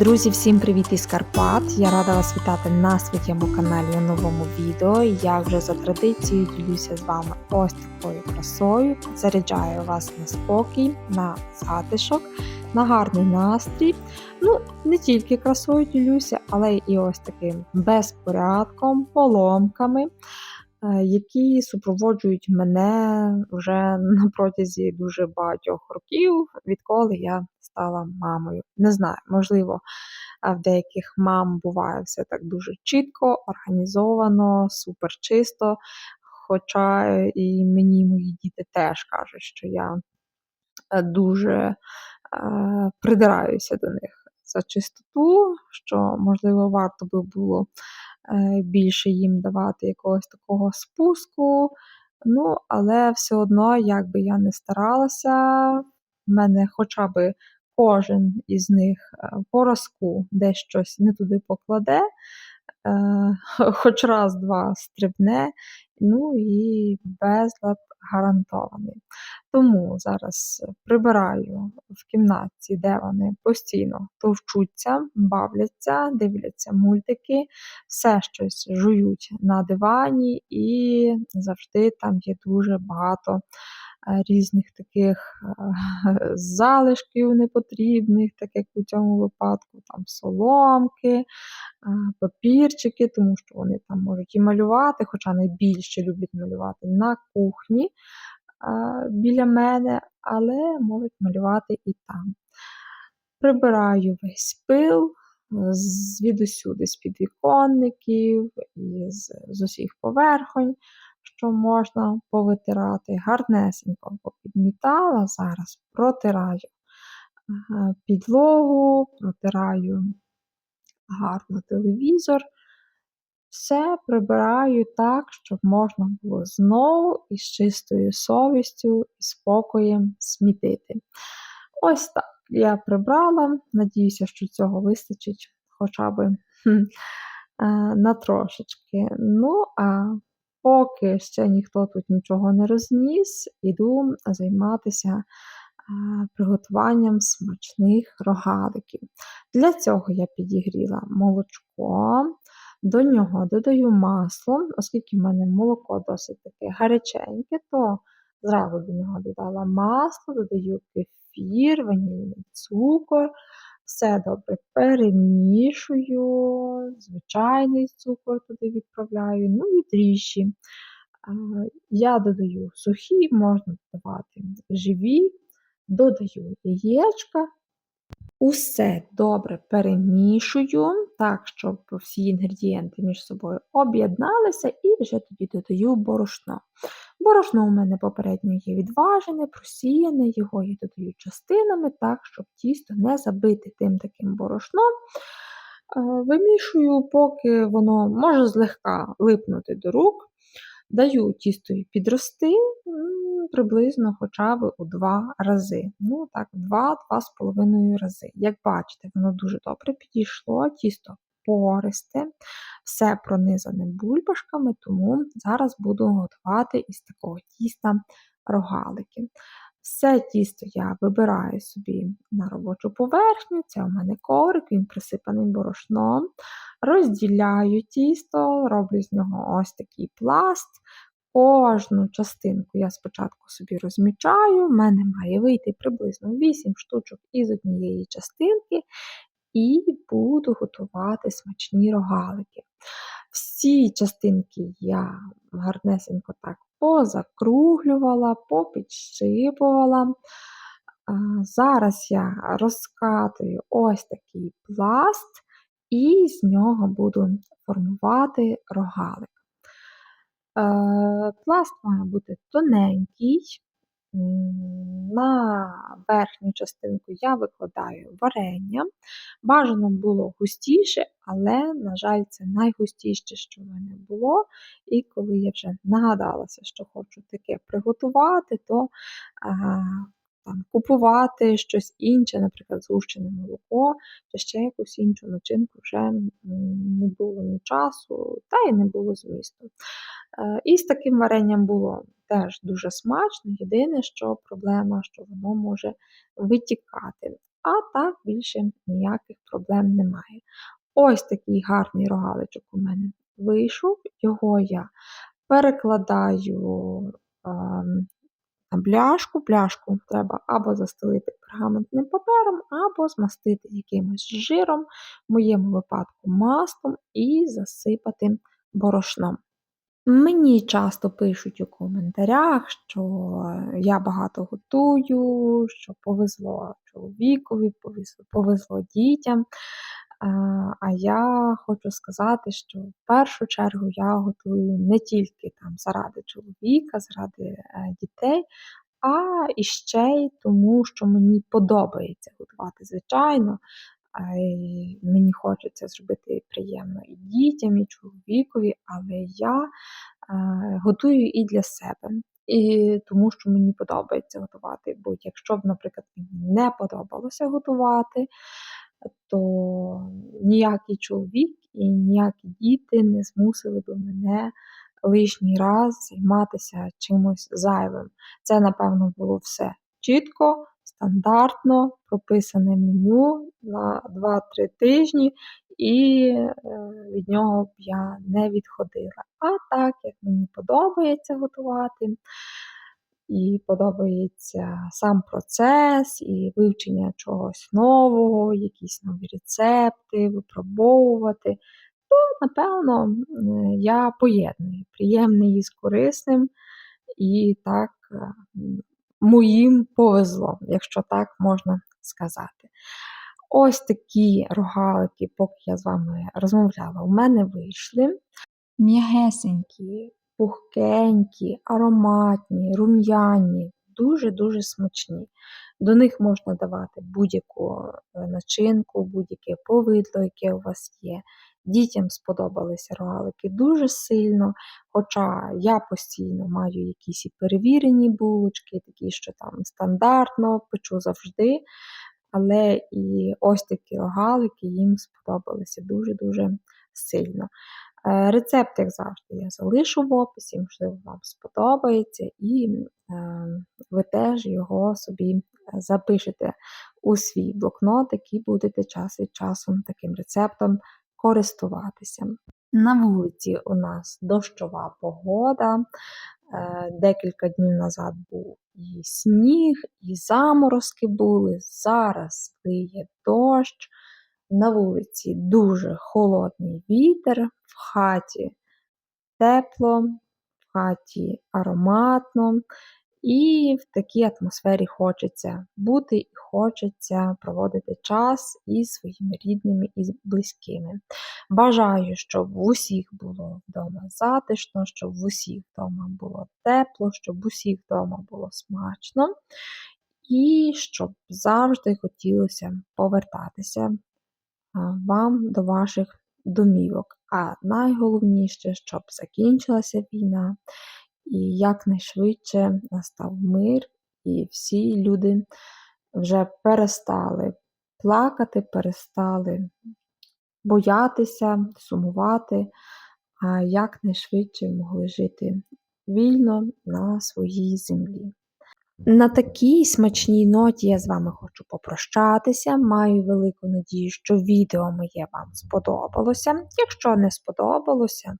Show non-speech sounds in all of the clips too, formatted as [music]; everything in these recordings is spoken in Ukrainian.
Друзі, всім привіт із Карпат! Я рада вас вітати на своєму каналі у новому відео. Я вже за традицією ділюся з вами ось такою красою. Заряджаю вас на спокій, на затишок, на гарний настрій. Ну, не тільки красою ділюся, але і ось таким безпорядком, поломками. е, Які супроводжують мене вже на протязі дуже багатьох років, відколи я стала мамою. Не знаю, можливо, в деяких мам буває все так дуже чітко, організовано, супер чисто. Хоча і мені мої діти теж кажуть, що я е, дуже е, придираюся до них за чистоту, що, можливо, варто би було е, більше їм давати якогось такого спуску. Ну, але все одно, як би я не старалася, в мене хоча б кожен із них е, по разку десь щось не туди покладе, е, [laughs] хоч раз-два стрибне, ну і безлад гарантований. Тому зараз прибираю в кімнаті, де вони постійно товчуться, бавляться, дивляться мультики, все щось жують на дивані, і завжди там є дуже багато різних таких е, залишків непотрібних, так як у цьому випадку, там соломки, е, папірчики, тому що вони там можуть і малювати, хоча найбільше люблять малювати на кухні біля мене, але можуть малювати і там. Прибираю весь пил звідусюди, з підвіконників, і з, з усіх поверхонь, що можна повитирати. Гарнесенько попідмітала, зараз протираю підлогу, протираю гарно телевізор. Все прибираю так, щоб можна було знову із чистою совістю і спокоєм смітити. Ось так я прибрала. Надіюся, що цього вистачить хоча б е, на трошечки. Ну, а поки ще ніхто тут нічого не розніс, іду займатися приготуванням смачних рогаликів. Для цього я підігріла молочко. До нього додаю масло, оскільки в мене молоко досить таке гаряченьке, то зразу до нього додала масло, додаю кефір, ванільний цукор. Все добре перемішую, звичайний цукор туди відправляю, ну і дріжджі. Я додаю сухі, можна додавати живі, додаю яєчка, Усе добре перемішую, так, щоб всі інгредієнти між собою об'єдналися, і вже тоді додаю борошно. Борошно у мене попередньо є відважене, просіяне, його я додаю частинами, так, щоб тісто не забити тим таким борошном. Е, вимішую, поки воно може злегка липнути до рук. Даю тістові підрости приблизно хоча б у два рази. Ну, так, два-два з половиною рази. Як бачите, воно дуже добре підійшло, тісто пористе, все пронизане бульбашками, тому зараз буду готувати із такого тіста рогалики. Все тісто я вибираю собі на робочу поверхню, це у мене коврик, він присипаний борошном. Розділяю тісто, роблю з нього ось такий пласт. Кожну частинку я спочатку собі розмічаю, в мене має вийти приблизно 8 штучок із однієї частинки, і буду готувати смачні рогалики. Всі частинки я гарнесенько так позакруглювала, попідщипувала. Зараз я розкатую ось такий пласт, і з нього буду формувати рогалик. Е, пласт має бути тоненький. На верхню частинку я викладаю варення. Бажано було густіше, але, на жаль, це найгустіше, що в мене було. І коли я вже нагадалася, що хочу таке приготувати, то там, купувати щось інше, наприклад, згущене молоко, чи ще якусь іншу начинку вже не було ні часу, та й не було змісту. Е, і з таким варенням було теж дуже смачно. Єдине, що проблема, що воно може витікати. а так більше ніяких проблем немає. Ось такий гарний рогаличок у мене вийшов. Його я перекладаю на бляшку. Бляшку треба або застелити пергаментним папером, або змастити якимось жиром, в моєму випадку маслом, і засипати борошном. Мені часто пишуть у коментарях, що я багато готую, що повезло чоловікові, повезло, повезло дітям. А, А я хочу сказати, що в першу чергу я готую не тільки там заради чоловіка, заради е, дітей, а і ще й тому, що мені подобається готувати. Звичайно, мені хочеться зробити приємно і дітям, і чоловікові, але я е, готую і для себе. І тому що мені подобається готувати. Бо якщо б, наприклад, мені не подобалося готувати, то ніякий чоловік і ніякі діти не змусили б мене лишній раз займатися чимось зайвим. Це, напевно, було все чітко, стандартно, прописане меню на 2-3 тижні, і е, від нього б я не відходила. А так, як мені подобається готувати, і подобається сам процес, і вивчення чогось нового, якісь нові рецепти, випробовувати, то, напевно, я поєдную приємне із корисним, і так е, моїм повезло, якщо так можна сказати. Ось такі рогалики, поки я з вами розмовляла, у мене вийшли. М'ягесенькі, пухкенькі, ароматні, рум'яні, дуже-дуже смачні. До них можна давати будь-яку е, начинку, будь-яке повидло, яке у вас є. Дітям сподобалися рогалики дуже сильно, хоча я постійно маю якісь і перевірені булочки, такі, що там стандартно печу завжди. Але і ось такі рогалики їм сподобалися дуже-дуже сильно. Е, рецепт, як завжди, я залишу в описі, можливо, вам сподобається, і е, ви теж його собі запишете у свій блокнотик і будете час від часу таким рецептом користуватися. На вулиці у нас дощова погода. Е, декілька днів назад був і сніг, і заморозки були. Зараз виє дощ. На вулиці дуже холодний вітер, в хаті тепло, в хаті ароматно. І в такій атмосфері хочеться бути і хочеться проводити час із своїми рідними і близькими. Бажаю, щоб в усіх було вдома затишно, щоб в усіх вдома було тепло, щоб в усіх вдома було смачно, і щоб завжди хотілося повертатися вам до ваших домівок. А найголовніше, щоб закінчилася війна і якнайшвидше настав мир, і всі люди вже перестали плакати, перестали боятися, сумувати, а якнайшвидше могли жити вільно на своїй землі. На такій смачній ноті я з вами хочу попрощатися. Маю велику надію, що відео моє вам сподобалося. Якщо не сподобалося,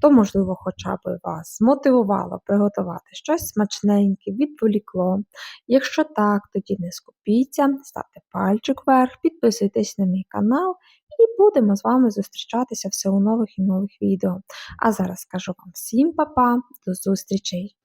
то, можливо, хоча б вас змотивувало приготувати щось смачненьке, відволікло. Якщо так, тоді не скупіться, ставте пальчик вверх, підписуйтесь на мій канал. І будемо з вами зустрічатися все у нових і нових відео. А зараз скажу вам всім па-па, до зустрічей!